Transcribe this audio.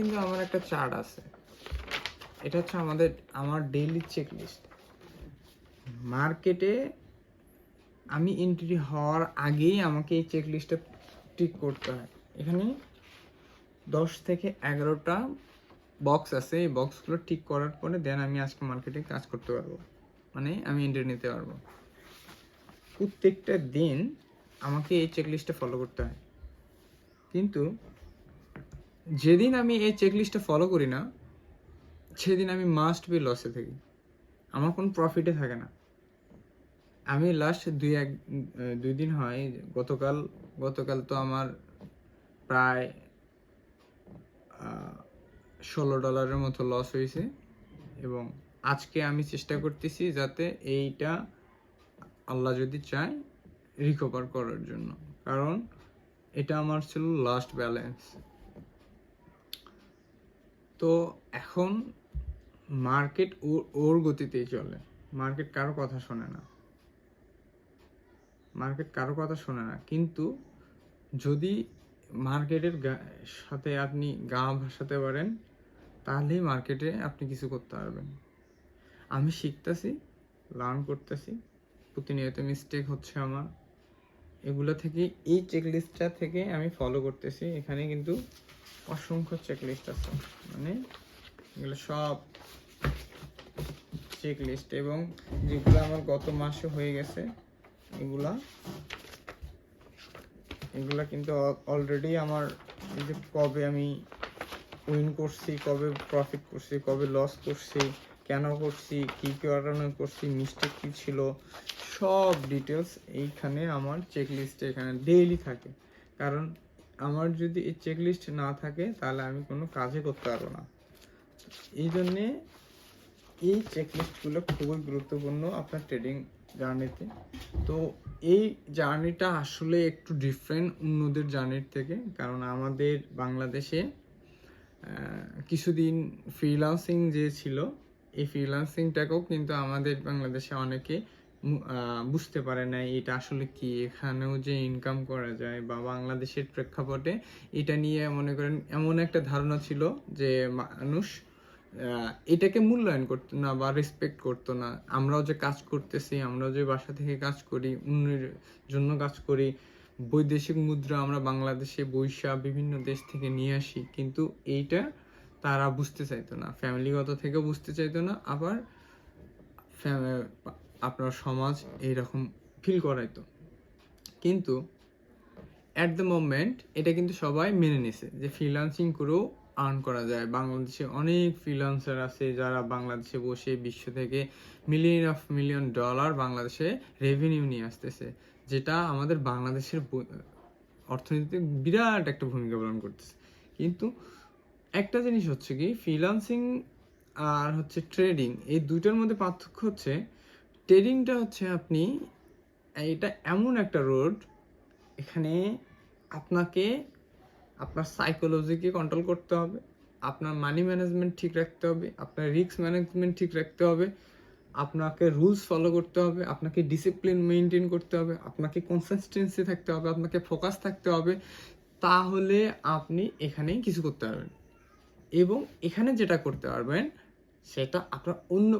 কিন্তু আমার একটা চার্ট আছে। এটা হচ্ছে আমাদের, আমার ডেইলি চেক লিস্ট মার্কেটে আমি এন্ট্রি হওয়ার আগেই আমাকে এই চেক লিস্টে টিক করতে হয়। এখানে দশ থেকে এগারোটা বক্স আছে। এই বক্সগুলো ঠিক করার পরে দেন আমি আজকে মার্কেটে কাজ করতে পারব। মানে আমি এন্ট্রি নিতে পারব। প্রত্যেকটা দিন আমাকে এই চেক লিস্টে ফলো করতে হয়। কিন্তু যেদিন আমি এই চেক লিস্টটা ফলো করি না, সেদিন আমি মাস্ট বি লসে থাকি। আমার কোনো প্রফিটে থাকে না। আমি লাস্ট দুই এক, দুই দিন হয়, গতকাল গতকাল তো আমার প্রায় ষোলো ডলারের মতো লস হয়েছে এবং আজকে আমি চেষ্টা করতেছি যাতে এইটা আল্লাহ যদি চায় রিকভার করার জন্য। কারণ এটা আমার ছিল লাস্ট ব্যালেন্স তো এখন মার্কেট ওর ওর গতিতেই চলে। মার্কেট কারও কথা শোনে না। মার্কেট কারও কথা শোনে না। কিন্তু যদি মার্কেটের সাথে আপনি গা ভাসাতে পারেন, তাহলেই মার্কেটে আপনি কিছু করতে পারবেন। আমি শিখতেছি লার্ন করতেছি। প্রতিনিয়ত মিস্টেক হচ্ছে আমার। এগুলো থেকে, এই চেকলিস্টটা থেকে আমি ফলো করতেছি। এখানে কিন্তু অসংখ্য চেকলিস্ট আছে। মানে এগুলো সব চেকলিস্ট এবং যেগুলো আমার গত মাসে হয়ে গেছে, এগুলা এগুলা কিন্তু অলরেডি আমার যে কবে আমি উইন করছি, কবে প্রফিট করছি, কবে লস করছি, কেন করছি, কী কারণে করছি মিস্টেক কী ছিল, সব ডিটেলস এইখানে আমার চেক লিস্টে এখানে ডেইলি থাকে। কারণ আমার যদি এই চেক লিস্ট না থাকে, তাহলে আমি কোনো কাজই করতে পারব না। এই জন্যে এই চেকলিস্টগুলো খুবই গুরুত্বপূর্ণ আপনার ট্রেডিং জার্নিতে তো এই জার্নিটা আসলে একটু ডিফারেন্ট অন্যদের জার্নির থেকে, কারণ আমাদের বাংলাদেশে কিছুদিন ফ্রিলান্সিং যে ছিল, এই ফ্রিলান্সিংটাকেও কিন্তু আমাদের বাংলাদেশে অনেকে বুঝতে পারে না এটা আসলে কি? এখানেও যে ইনকাম করা যায় বা বাংলাদেশের প্রেক্ষাপটে এটা নিয়ে মনে করেন এমন একটা ধারণা ছিল যে মানুষ এটাকে মূল্যায়ন করতো না বা রেসপেক্ট করতো না। আমরাও যে কাজ করতেছি, আমরাও যে বাসা থেকে কাজ করি, অন্যের জন্য কাজ করি, বৈদেশিক মুদ্রা আমরা বাংলাদেশে বৈশা বিভিন্ন দেশ থেকে নিয়ে আসি, কিন্তু এইটা তারা বুঝতে চাইতো না। ফ্যামিলিগত থেকেও বুঝতে চাইতো না, আবার আপনার সমাজ এইরকম ফিল করাইতো কিন্তু অ্যাট দ্য মোমেন্ট এটা কিন্তু সবাই মেনে নিছে যে ফ্রিলান্সিং করেও আর্ন করা যায়। বাংলাদেশে অনেক ফ্রিলান্সার আছে যারা বাংলাদেশে বসে বিশ্ব থেকে মিলিয়ন অফ মিলিয়ন ডলার বাংলাদেশে রেভিনিউ নিয়ে আসতেছে, যেটা আমাদের বাংলাদেশের অর্থনীতিতে বিরাট একটা ভূমিকা পালন করতেছে। কিন্তু একটা জিনিস হচ্ছে কি ফ্রিলান্সিং আর হচ্ছে ট্রেডিং এই দুইটার মধ্যে পার্থক্য হচ্ছে ট্রেডিংটা হচ্ছে আপনি এটা এমন একটা রোড, এখানে আপনাকে, আপনার সাইকোলজিকে কন্ট্রোল করতে হবে, আপনার মানি ম্যানেজমেন্ট ঠিক রাখতে হবে, আপনার রিস্ক ম্যানেজমেন্ট ঠিক রাখতে হবে, আপনাকে রুলস ফলো করতে হবে, আপনাকে ডিসিপ্লিন মেনটেন করতে হবে, আপনাকে কনসিস্টেন্সি থাকতে হবে, আপনাকে ফোকাস থাকতে হবে, তাহলে আপনি এখানেই কিছু করতে পারবেন। এবং এখানে যেটা করতে পারবেন, সেটা আপনার অন্য